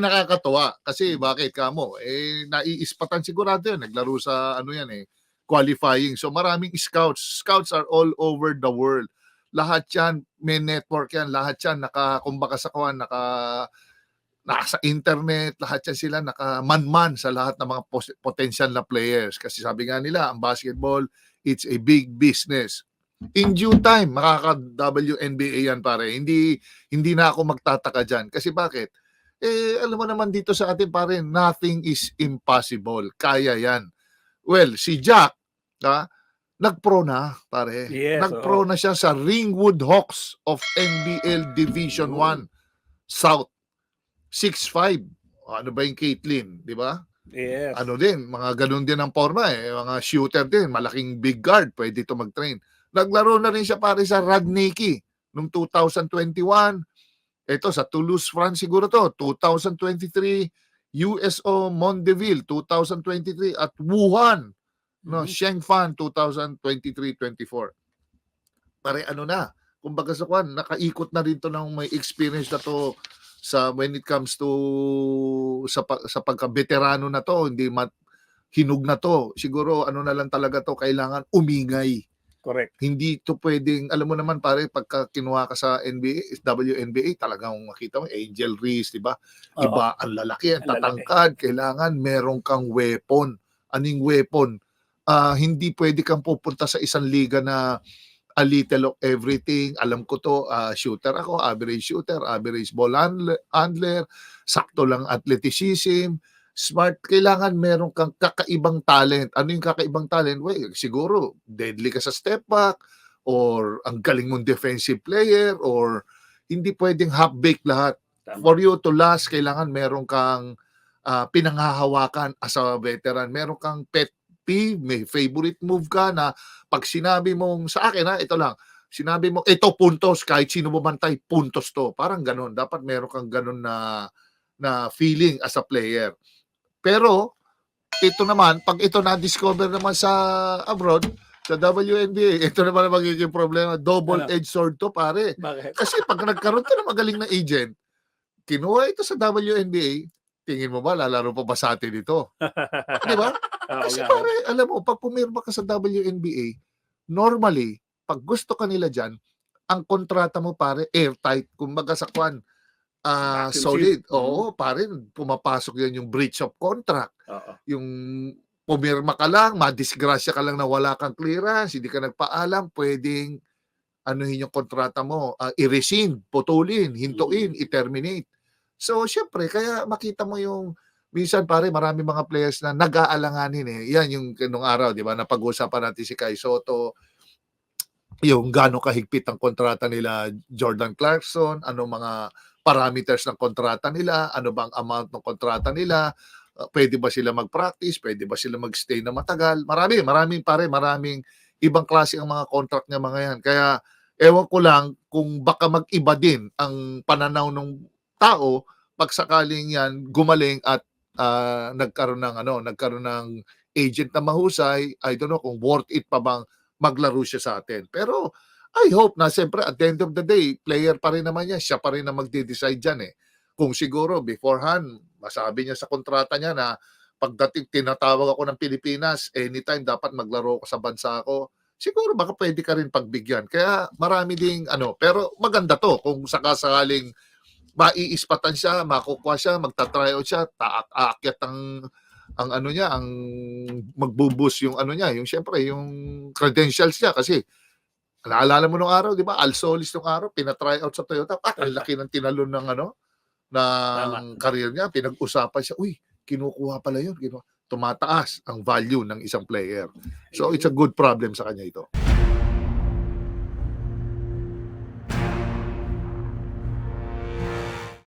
nakakatuwa kasi bakit kamo eh naiispatan sigurado yan. Naglaro sa ano yan eh qualifying. So maraming scouts. Scouts are all over the world. Lahat yan may network yan. Lahat yan naka kumbaga sa kawan naka nasa internet. Lahat yan sila naka man-man sa lahat ng mga potential na players. Kasi sabi nga nila ang basketball it's a big business. In due time makaka WNBA yan pare. Hindi hindi na ako magtataka diyan kasi bakit eh alam mo naman dito sa atin pare, nothing is impossible. Kaya 'yan. Well, si Jack, ha, nagpro na, pare. Yes, nagpro oo. na siya sa Ringwood Hawks of NBL Division 1 South 6'5. Ano ba yung Caitlyn, di ba? Yes. Ano din, mga ganun din ang forma eh. Mga shooter din, malaking big guard, pwede ito mag-train. Naglaro na rin siya pare sa Radniki noong 2021. Ito sa Toulouse, France siguro to, 2023, USO Mondeville 2023 at Wuhan, no, Mhm. Shengfan 2023-24. Pare ano na, kumbaga sa kwan, nakaikot na rin to ng may experience na to sa when it comes to sa sa pagka-veterano na to, hindi mat, hinug na to. Siguro ano na lang talaga to, kailangan umingay Correct. hindi to pwedeng, alam mo naman pare, pagka kinuha ka sa NBA, WNBA, talagang makita mo, Angel Reese, di ba? Iba, ang lalaki, ang tatangkad, kailangan meron kang weapon. Anong weapon? Ah, hindi pwede kang pupunta sa isang liga na a little of everything. Alam ko to, ah, shooter ako, average shooter, average ball handler, handler, sakto lang athleticism, smart, kailangan meron kang kakaibang talent. Ano yung kakaibang talent? Well, siguro, deadly ka sa step back, or ang galing mong defensive player, or hindi pwedeng half-baked lahat. Tama. For you to last, kailangan meron kang ah, pinanghahawakan as a veteran. Meron kang pet peeve, may favorite move ka na pag sinabi mong, sa akin ha, ito lang, sinabi mo, ito puntos, kahit sino bumantay, puntos to. Parang ganun. Dapat meron kang ganun na, na feeling as a player. Pero, ito naman, pag ito na-discover naman sa abroad, sa WNBA, ito naman ang magiging problema. Double-edged sword to, pare. Bakit? Kasi pag nagkaroon ka ng magaling na agent, kinuha ito sa WNBA, tingin mo ba, lalaro pa ba sa atin ito? Di ba? Kasi pare, alam mo, pag pumirma ka sa WNBA, normally, pag gusto ka nila dyan, ang kontrata mo pare, airtight. Kumbaga sa kwan, ah, Vacuum solid. seal. Oo, pare, pumapasok yan yung breach of contract. Oo. Yung pumirma ka lang, madisgrasya ka lang na wala kang clearance, hindi ka nagpaalam, pwedeng anuhin yung kontrata mo, ah, i-rescind, putulin, hintuin, i-terminate. So, syempre, kaya makita mo yung minsan pare, marami mga players na nag-aalanganin eh. Yan yung nung araw, di ba, napag-usapan natin si Kai Soto, yung gaano kahigpit ang kontrata nila Jordan Clarkson, ano mga parameters ng kontrata nila, ano bang amount ng kontrata nila, uh, pwede ba sila mag-practice, pwede ba sila mag-stay na matagal. Marami, maraming pare, maraming ibang klase ang mga contract niya mga yan. Kaya ewan ko lang kung baka mag-iba din ang pananaw ng tao pag sakaling yan gumaling at ah, nagkaroon ng ano, nagkaroon ng agent na mahusay, I don't know kung worth it pa bang maglaro siya sa atin. Pero I hope na siyempre at the end of the day, player pa rin naman yan, siya pa rin na magde-decide dyan eh. Kung siguro beforehand, masabi niya sa kontrata niya na pagdating tinatawag ako ng Pilipinas, anytime dapat maglaro ko sa bansa ko, siguro baka pwede ka rin pagbigyan. Kaya marami ding ano, pero maganda to kung sakasakaling maiispatan siya, makukuha siya, magta-tryout siya, taak aakyat ang ang ano niya, ang magbubus yung ano niya, yung syempre yung credentials niya kasi naalala mo nung araw, di ba? Al Solis nung araw, pina-tryout sa Toyota. Ah, ang laki ng tinalon ng ano, ng career niya. Pinag-usapan siya, uy, kinukuha pala yun. Kinuha. Tumataas ang value ng isang player. So, it's a good problem sa kanya ito.